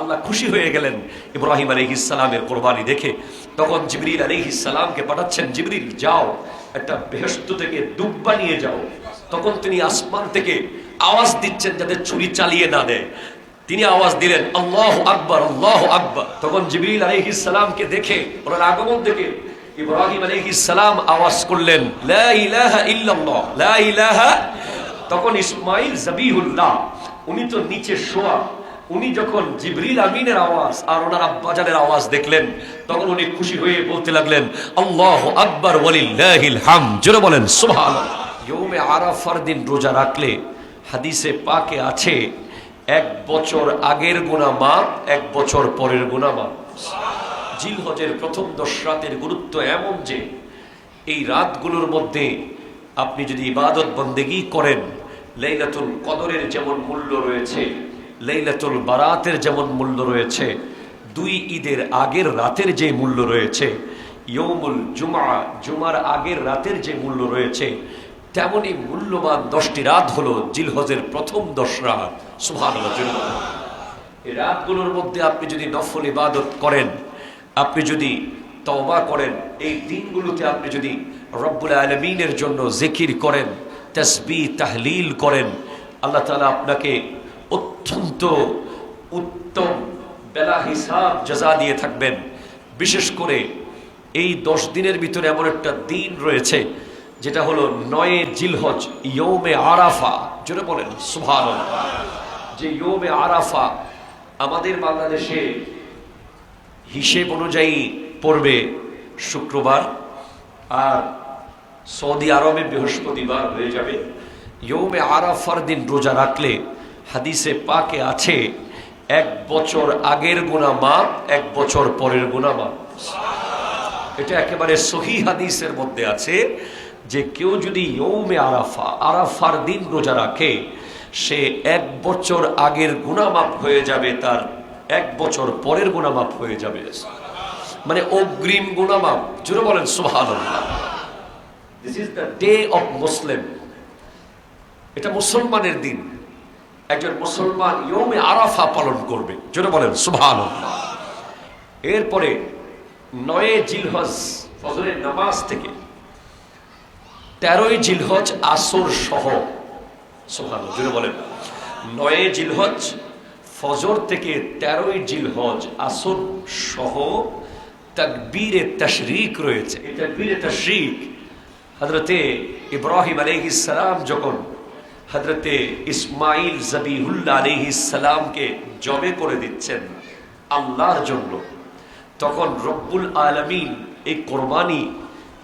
আল্লাহ খুশি হয়ে গেলেন ইব্রাহিম আলী ইসালামের কোরবানি দেখে। তখন জিবরিল আলী ইসালামকে পাঠাচ্ছেন, জিবরিল, যাও, একটা বেহস্ত থেকে দুব্বা নিয়ে যাও। তখন তিনি আসমান থেকে আওয়াজ দিচ্ছেন যাতে ছুরি চালিয়ে না দেয়। তিনি আওয়াজ দিলেন, আল্লাহ আকবর আল্লাহ আকবর। তখন জিবরিল আলী ইসালামকে দেখে, ওনার আগমন দেখে ইব্রাহিম আলী ইসালাম আওয়াজ করলেন তখন ইসমাইল জবিহুল্লাহ, উনি তো নিচে শোয়া উনি যখন জিবরিল আমিনের আওয়াজ আর ওনার আব্বাজানের আওয়াজ দেখলেন, তখন উনি খুশি হয়ে বলতে লাগলেন, আল্লাহ আকবর, ওয়ালিল্লাহিল হাম জোরে বলেন, সুবহানাল্লাহ। ইয়ৌমে আরাফার দিন রোজা রাখলে হাদিসে পাকে আছে, এক বছর আগের গুনাহ মাপ এক বছর পরের গুনাহ মাপ জিলহজের প্রথম দশ রাতের গুরুত্ব এমন যে, এই রাতগুলোর মধ্যে আপনি যদি ইবাদত বন্দেগি করেন, লাইলাতুল কদরের যেমন মূল্য রয়েছে লাইলাতুল বারাতের যেমন মূল্য রয়েছে, দুই ঈদের আগের রাতের যে মূল্য রয়েছে ইয়ৌমুল জুমা জুমার আগের রাতের যে মূল্য রয়েছে তেমনই মূল্যবান দশটি রাত হলো জিলহজের প্রথম দশ রাত। সুভান এই রাতগুলোর মধ্যে আপনি যদি নফল ইবাদত করেন, আপনি যদি তওবা করেন, এই দিনগুলোতে আপনি যদি রব্বুল আলমিনের জন্য জিকির করেন তসবি তাহলিল করেন, আল্লাহ তালা আপনাকে অত্যন্ত উত্তম বেলা হিসাব জাজা দিয়ে থাকবেন। বিশেষ করে এই দশ দিনের ভিতরে এমন একটা দিন রয়েছে, যেটা হলো নয়ে জিলহজ, ইয়ৌমে আরাফা। জোরে বলেন সুভান যে ইয়ৌমে আরাফা আমাদের বাংলাদেশে হিসেব অনুযায়ী পড়বে শুক্রবার, আর সৌদি আরবে বৃহস্পতিবার হয়ে যাবে। ইয়ৌমে আরাফার দিন রোজা রাখলে হাদিসে পাকে আছে, এক বছর আগের গুণা মাপ এক বছর পরের গুণা মাপ এটা একেবারে সহি হাদিসের মধ্যে আছে যে কেউ যদি ইয়ৌমে আরাফা, আরাফার দিন রোজা রাখে, সে এক বছর আগের গুণামাপ হয়ে যাবে, তার এক বছর পরের গুণামাপ হয়ে যাবে। মানে অগ্রিম গুণামাপ জুড়ে বলেন Suhan this is the day of Muslim এটা মুসলমানের দিন। একজন মুসলমান ইয়মে আরাফা পালন করবে। জোরে বলেন সুভান এরপরে নয়ে জিলহজ, ফজরের নামাজ থেকে তেরোই জিলহজ আসর সহ সোহান জুড়ে বলেন, নয়ে জিলহজ, ফজর থেকে তেরোই জিলহজ আসর সহ তাকবীরে তশরিক রয়েছে। তাকবীরে তশরিক হজরতে ইব্রাহিম আলহিসাম যখন হজরতে ইসমাইল জবিহুল্লাহ আলহিসামকে জবে করে দিচ্ছেন আল্লাহর জন্য। তখন রব্বুল আলমিন এই কোরবানি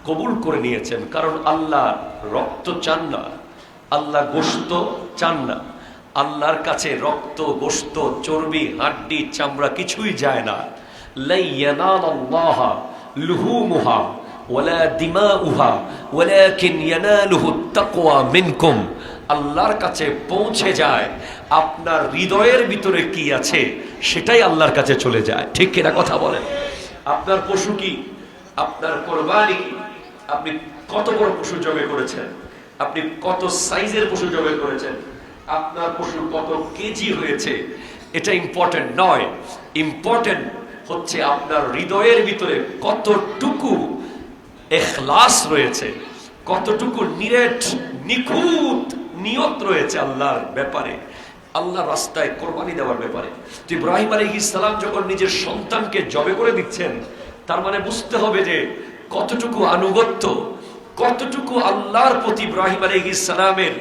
কবুল করে নিয়েছেন, কারণ আল্লাহ রক্ত চান না, আল্লাহ গোস্ত চান না। আল্লাহর কাছে রক্ত গোস্ত চর্বি, হাড্ডি, চামড়া কিছুই যায় না। লুহুমুহা ওয়ালা দিমাউহা ওয়ালাকিন ইয়ানালুহু তাকওয়া মিনকুম। আল্লাহর কাছে পৌঁছে যায়, আপনার হৃদয়ের ভিতরে কি আছে সেটাই আল্লাহর কাছে চলে যায়। ঠিক কিনা কথা বলেন? আপনার পশু কি? আপনার কোরবানি কি? আপনি কত বড় পশু জবে করেছেন? আপনি কত সাইজের পশু জবে করেছেন? আপনার পশু কত কেজি হয়েছে? এটা ইম্পর্টেন্ট নয়। ইম্পর্টেন্ট হচ্ছে আপনার হৃদয়ের ভিতরে কতটুকু এখলাস রয়েছে, কতটুকু নিরেট, নিখুঁত নিয়ত রয়েছে আল্লাহর ব্যাপারে, আল্লাহ রাস্তায় কোরবানি দেওয়ার ব্যাপারে। ইব্রাহিম আলী ইসলাম যখন নিজের সন্তানকে জবে করে দিচ্ছেন, তার মানে বুঝতে হবে যে কতটুকু আনুগত্য, কতটুকু আল্লাহর প্রতি ইব্রাহিম আলী ইসলামের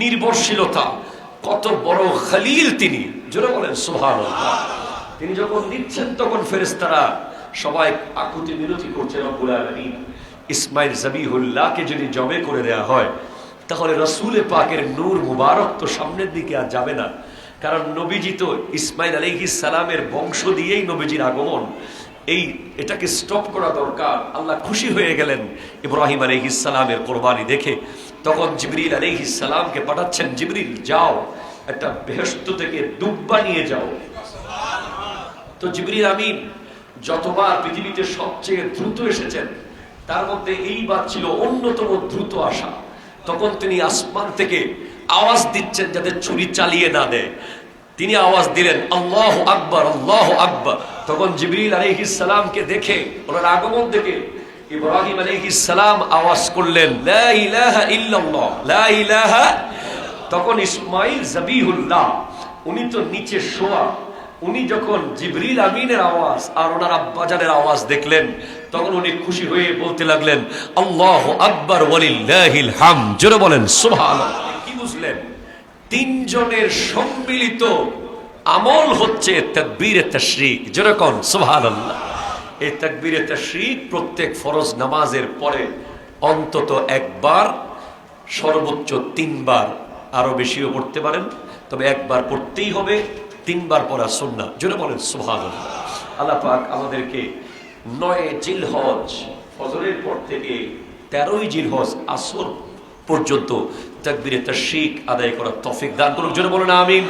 নির্ভরশীলতা, কত বড় খালিল তিনি। জোরে বলেন সোহান তিনি যখন দিচ্ছেন, তখন ফেরেস্তারা সবাই আকুতি মিনতি করছে, রব্বুল আলমিন। ইসমাইল জবিহুল্লাহকে যদি জবে করে দেয়া হয় তাহলে রসুলে পাকের নূর মুবারক তো সামনের দিকে আর যাবে না। কারণ নবীজি তো ইসমাইল আলহি সালামের বংশ দিয়েই নবীজির আগমন। এই এটাকে স্টপ করা দরকার। আল্লাহ খুশি হয়ে গেলেন ইব্রাহিম আলহি সালামের কোরবানি দেখে। তখন জিবরিল আলহি সালামকে পাঠাচ্ছেন, জিবরিল, যাও, একটা বেহস্ত থেকে দুব্বা নিয়ে যাও। তো জিবরিল আমিন যতবার পৃথিবীতে সবচেয়ে দ্রুত এসেছেন, তার মধ্যে এইবার ছিল অন্যতম দ্রুত আসা তখন তিনি আসমান থেকে আওয়াজ দিচ্ছেন যাতে ছুরি চালিয়ে না দেয়। তিনি আওয়াজ দিলেন, আল্লাহ আকবর আল্লাহ আকবর। তখন জিবরিল আলাইহিস সালামকে দেখে, ওনার আগমন দেখে ইব্রাহিম আলাইহিস সালাম আওয়াজ করলেন তখন ইসমাইল জাবিহুল্লাহ, উনি তো নিচে শোয়া উনি যখন জিবরিল আমিনের আওয়াজ আর ওনার আব্বাজানের আওয়াজ দেখলেন, তখন উনি খুশি হয়ে বলতে লাগলেন, আল্লাহ আকবর ওয়ালিল্লাহিল হাম জোরে বলেন, সুবহানাল্লাহ। কি বুঝলেন? তিনজনের সম্মিলিত আমল হচ্ছে তাকবীরে তাশরিক। যেরকম সুবহানাল্লাহ। এই তাকবীরে তাশরিক প্রত্যেক ফরজ নামাজের পরে অন্তত একবার, সর্বোচ্চ তিনবার। আরও বেশিও পড়তে পারেন, তবে একবার পড়তেই হবে। তিনবার পড়া সুন্না জোরে বলেন সুভাগ আল্লাহ পাক আমাদেরকে নয় জিলহজ, ফজরের পর থেকে তেরোই জিলহজ আসর পর্যন্ত তাকবিরে তার শিখ আদায় করার তফিক দান করুক। জোরে বলেন, আমিন।